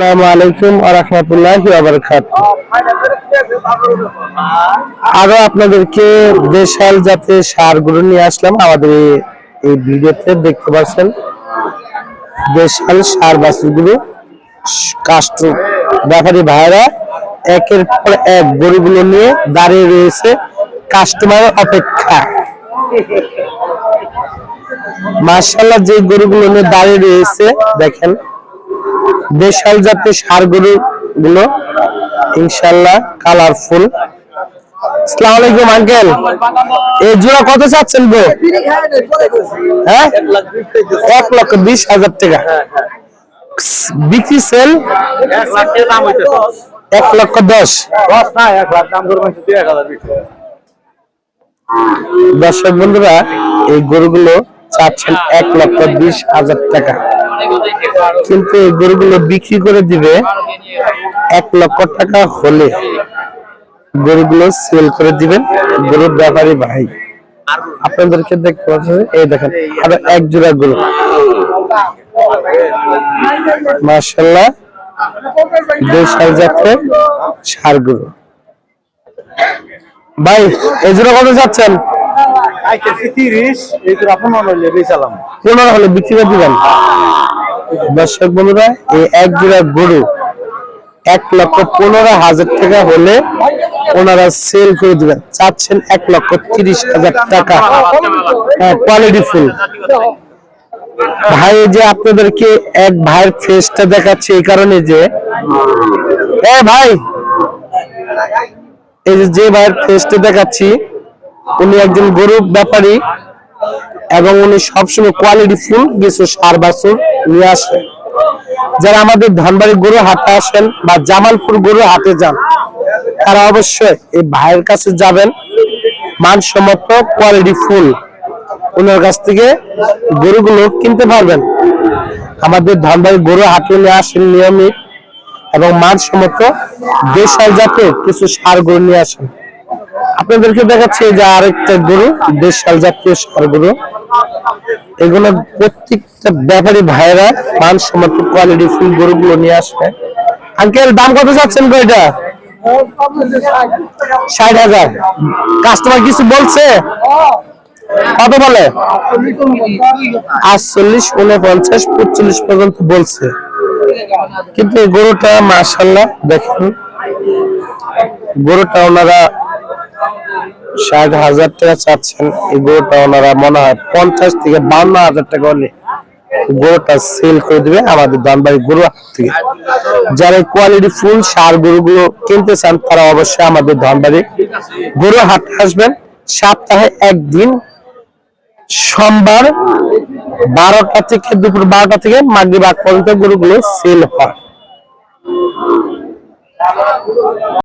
আসসালামু আলাইকুম ওয়া রাহমাতুল্লাহি ওয়া বারাকাতুহু। আরও আপনাদেরকে দেশাল জাতের সারগুলো নিয়ে আসলাম। আমাদের এই- ভিডিওতে দেখতে পাচ্ছেন দেশাল সার বাছুরগুলো। কাস্ট ব্যাপারী ভাইরা একের পর এক গরুগুলো নিয়ে দাঁড়িয়ে রয়েছে কাস্টমার অপেক্ষা। মার্শাল্লাহ যে গরুগুলো নিয়ে দাঁড়িয়ে রয়েছে, দেখেন। দেশাল জাতের সার গরু গুলো, ইনশাল্লাহ কালারফুল এই জোড়া কত চাচ্ছেন গো? হ্যাঁ? এক লক্ষ বিশ হাজার টাকা। এক লক্ষ দশ। দর্শক বন্ধুরা, এই গরুগুলো চাচ্ছেন এক লক্ষ বিশ হাজার টাকা। কিন্তু এই গরুগুলো বিক্রি করে দিবে এক লক্ষ টাকা হলে গরুগুলো সেল করে দিবেন। গরুর ব্যাপারী ভাই আপনাদেরকে দেখতে পাচ্ছেন এই দেখেন আরও এক জোড়া গরু। মার্শাল্লাহ দেশাল জাতের সার গরু। ভাই এই জোড়া কত যাচ্ছেন পনেরো হলে বিক্রি করে দিবেন। দর্শক বন্ধুরা, এই এক জোড়া গরু এক লক্ষ পনেরো হাজার টাকা হলে ওনারা সেল করে দিবেন। চাচ্ছেন এক লক্ষ তিরিশ হাজার টাকা। হ্যাঁ কোয়ালিটি ফুল ভাই যে আপনাদেরকে এক ভাইয়ের ফেসটা দেখাচ্ছে এই কারণে যে ভাই, এই যে ভাইয়ের ফেসটা দেখাচ্ছি, উনি একজন গরু ব্যাপারী। এবং উনি সবসময় কোয়ালিটি ফুল, কিছু সার বাছুর নিয়ে আসেন যারা আমাদের ধনবাড়ি গরু হাটে আসেন বা জামালপুর গরু হাটে যান, তারা অবশ্যই এই ভাইয়ের কাছে যাবেন। মানসম্মত কোয়ালিটি ফুল। ওনার কাছ থেকে গরুগুলো কিনতে পারবেন। আমাদের ধনবাড়ি গরু হাটে নিয়ে আসেন নিয়মিত এবং মানসম্মত দেশাল জাতের কিছু সার গরু নিয়ে আসেন। আপনাদেরকে দেখাচ্ছি যে আরেকটা গরু দেশাল জাতীয় সার গরু। এগুলো প্রত্যেকটা ব্যাপারী ভাইরা মানসম্মত কোয়ালিটি ফুল গরুগুলো নিয়ে আসবে। আঙ্কেল, দাম কত যাচ্ছেন গো এটা? ষাট হাজার। কাস্টমার কিছু বলছে? কত বলে? আটচল্লিশ, উনপঞ্চাশ পঁচল্লিশ পর্যন্ত বলছে। কিন্তু গরুটা মাসাল্লাহ দেখেন। গরুটা ওনারা ষাট হাজার টাকা চাচ্ছেন গরুটা ওনারা মনে হয় পঞ্চাশ থেকে বান্ন হাজার টাকা হলে গরুটা সেল করে দিবে আমাদের দানবাড়ি গরু থেকে। যারা কোয়ালিটি ফুল, সার গরুগুলো কিনতে চান, তারা অবশ্যই আমাদের ধনবাড়ি গরু হাট আসবেন। সপ্তাহে একদিন, সোমবার বারোটা থেকে দুপুর বারোটা থেকে মাগরিব আগ পর্যন্ত গরুগুলো সেল হয়।